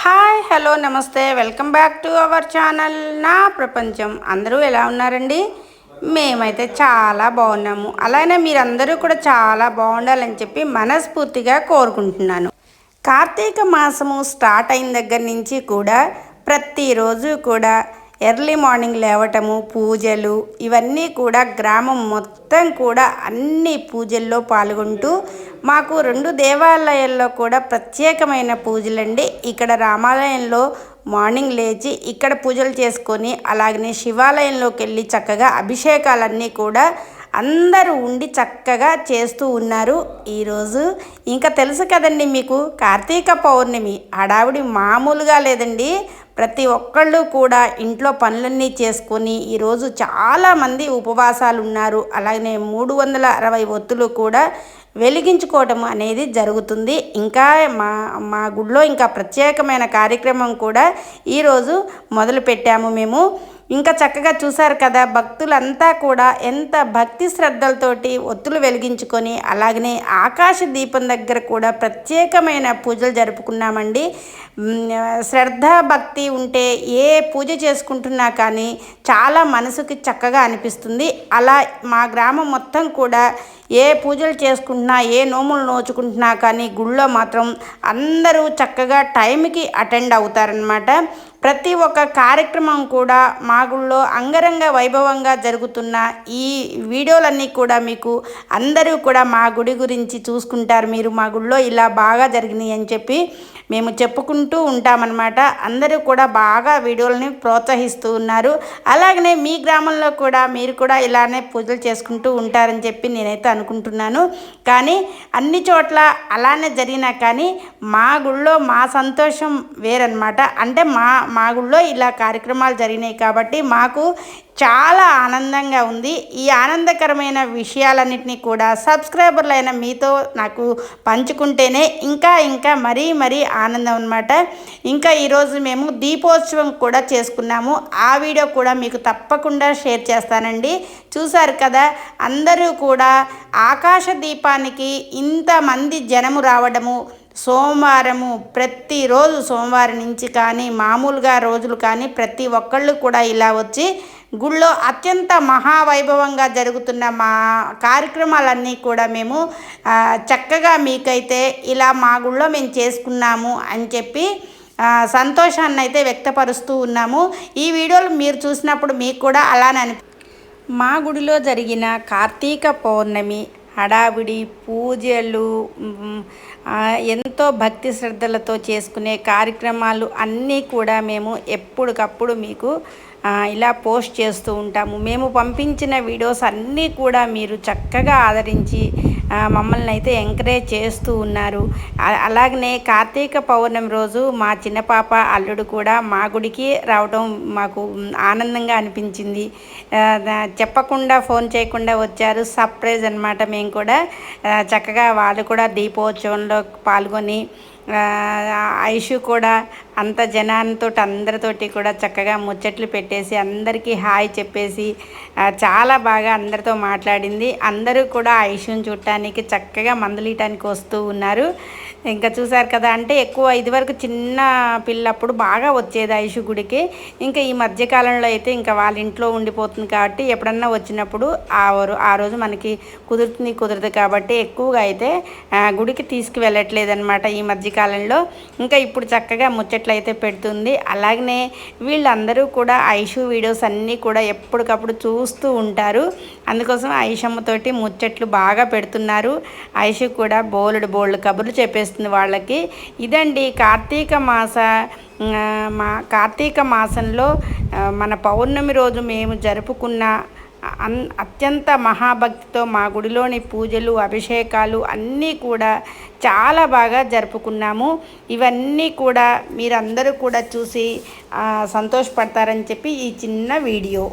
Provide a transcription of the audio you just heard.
Hi hello namaste. Welcome back to our channel. నా ప్రపంచం. అందరూ ఎలా ఉన్నారండి? మేమైతే చాలా బాగున్నాము. అలానే మీరందరూ కూడా చాలా బాగుండాలని చెప్పి మనస్ఫూర్తిగా కోరుకుంటున్నాను. కార్తీక మాసము స్టార్ట్ అయిన దగ్గర నుంచి కూడా ప్రతిరోజు కూడా ఎర్లీ మార్నింగ్ లేవటము పూజలు ఇవన్నీ కూడా గ్రామం మొత్తం కూడా అన్ని పూజల్లో పాల్గొంటూ మాకు రెండు దేవాలయాల్లో కూడా ప్రత్యేకమైన పూజలండి. ఇక్కడ రామాలయంలో మార్నింగ్ లేచి ఇక్కడ పూజలు చేసుకొని అలాగనే శివాలయంలోకి వెళ్ళి చక్కగా అభిషేకాలన్నీ కూడా అందరూ ఉండి చక్కగా చేస్తూ ఉన్నారు. ఈరోజు ఇంకా తెలుసు కదండి మీకు కార్తీక పౌర్ణమి. హడావిడి మామూలుగా లేదండి. ప్రతి ఒక్కళ్ళు కూడా ఇంట్లో పనులన్నీ చేసుకొని ఈరోజు చాలామంది ఉపవాసాలు ఉన్నారు. అలాగే మూడు వందల అరవై ఒత్తులు కూడా వెలిగించుకోవటం అనేది జరుగుతుంది. ఇంకా మా మా గుడిలో ఇంకా ప్రత్యేకమైన కార్యక్రమం కూడా ఈరోజు మొదలుపెట్టాము మేము. ఇంకా చక్కగా చూశారు కదా భక్తులంతా కూడా ఎంత భక్తి శ్రద్ధలతోటి ఒత్తులు వెలిగించుకొని అలాగనే ఆకాశ దీపం దగ్గర కూడా ప్రత్యేకమైన పూజలు జరుపుకున్నామండి. శ్రద్ధ భక్తి ఉంటే ఏ పూజ చేసుకుంటున్నా కానీ చాలా మనసుకి చక్కగా అనిపిస్తుంది. అలా మా గ్రామం మొత్తం కూడా ఏ పూజలు చేసుకుంటున్నా ఏ నోములు నోచుకుంటున్నా కానీ గుళ్ళో మాత్రం అందరూ చక్కగా టైంకి అటెండ్ అవుతారనమాట ప్రతి ఒక్క కార్యక్రమం కూడా మా గుళ్ళో అంగరంగ వైభవంగా జరుగుతున్న ఈ వీడియోలన్నీ కూడా మీకు అందరూ కూడా మా గుడి గురించి చూసుకుంటారు. మీరు మా గుళ్ళో ఇలా బాగా జరిగినాయి అని చెప్పి మేము చెప్పుకుంటూ ఉంటామన్నమాట. అందరూ కూడా బాగా వీడియోలని ప్రోత్సహిస్తూ ఉన్నారు. అలాగనే మీ గ్రామంలో కూడా మీరు కూడా ఇలానే పూజలు చేసుకుంటూ ఉంటారని చెప్పి నేనైతే అనుకుంటున్నాను. కానీ అన్ని చోట్ల అలానే జరిగినా కానీ మా గుళ్ళో మా సంతోషం వేరనమాట అంటే మా మా గుళ్ళో ఇలా కార్యక్రమాలు జరిగినాయి కాబట్టి మాకు చాలా ఆనందంగా ఉంది. ఈ ఆనందకరమైన విషయాలన్నింటినీ కూడా సబ్స్క్రైబర్లైన మీతో నాకు పంచుకుంటేనే ఇంకా ఇంకా మరీ మరీ ఆనందం అనమాట ఇంకా ఈరోజు మేము దీపోత్సవం కూడా చేసుకున్నాము. ఆ వీడియో కూడా మీకు తప్పకుండా షేర్ చేస్తానండి. చూశారు కదా అందరూ కూడా ఆకాశ దీపానికి ఇంతమంది జనము రావడము సోమవారము ప్రతిరోజు సోమవారం నుంచి కానీ మామూలుగా రోజులు కానీ ప్రతి ఒక్కళ్ళు కూడా ఇలా వచ్చి గుళ్ళో అత్యంత మహావైభవంగా జరుగుతున్న మా కార్యక్రమాలన్నీ కూడా మేము చక్కగా మీకైతే ఇలా మా గుళ్ళో మేము చేసుకున్నాము అని చెప్పి సంతోషాన్ని అయితే వ్యక్తపరుస్తూ ఉన్నాము. ఈ వీడియోలు మీరు చూసినప్పుడు మీకు కూడా అలానే అనిపి మా గుడిలో జరిగిన కార్తీక పౌర్ణమి హడావిడి పూజలు ఎంతో భక్తి శ్రద్ధలతో చేసుకునే కార్యక్రమాలు అన్నీ కూడా మేము ఎప్పటికప్పుడు మీకు ఇలా పోస్ట్ చేస్తూ ఉంటాము. మేము పంపించిన వీడియోస్ అన్నీ కూడా మీరు చక్కగా ఆదరించి మమ్మల్ని అయితే ఎంకరేజ్ చేస్తూ ఉన్నారు. అలాగనే కార్తీక పౌర్ణమి రోజు మా చిన్న పాప అల్లుడు కూడా మా గుడికి రావడం మాకు ఆనందంగా అనిపించింది. చెప్పకుండా ఫోన్ చేయకుండా వచ్చారు. సర్ప్రైజ్ అనమాట మేము కూడా. చక్కగా వాళ్ళు కూడా దీపోత్సవంలో పాల్గొని ఐషు కూడా అంత జనాలతో అందరితోటి కూడా చక్కగా ముచ్చట్లు పెట్టేసి అందరికీ హాయ్ చెప్పేసి చాలా బాగా అందరితో మాట్లాడింది. అందరూ కూడా ఐషుని చూడటానికి చక్కగా మందులీయటానికి వస్తూ ఉన్నారు. ఇంకా చూసారు కదా అంటే ఎక్కువ ఇదివరకు చిన్న పిల్లప్పుడు బాగా వచ్చేది ఐషు గుడికి. ఇంకా ఈ మధ్యకాలంలో అయితే ఇంకా వాళ్ళ ఇంట్లో ఉండిపోతుంది కాబట్టి ఎప్పుడన్నా వచ్చినప్పుడు ఆ ఆ రోజు మనకి కుదురుతుంది కుదరదు కాబట్టి ఎక్కువగా అయితే గుడికి తీసుకువెళ్ళట్లేదు అనమాట ఈ మధ్యకాలంలో ఇంకా ఇప్పుడు చక్కగా ముచ్చట్లు అయితే పెడుతుంది. అలాగనే వీళ్ళందరూ కూడా ఐషు వీడియోస్ అన్నీ కూడా ఎప్పటికప్పుడు చూస్తూ ఉంటారు. అందుకోసం ఐషమ్మతోటి ముచ్చట్లు బాగా పెడుతున్నారు. ఐషు కూడా బోలుడు బోల్డ్ కబుర్లు చేస్తుంది వాళ్ళకి. ఇదండి కార్తీక మాస మా కార్తీక మాసంలో మన పౌర్ణమి రోజు మేము జరుపుకున్న అన్ అత్యంత మహాభక్తితో మా గుడిలోని పూజలు అభిషేకాలు అన్నీ కూడా చాలా బాగా జరుపుకున్నాము. ఇవన్నీ కూడా మీరందరూ కూడా చూసి సంతోషపడతారని చెప్పి ఈ చిన్న వీడియో.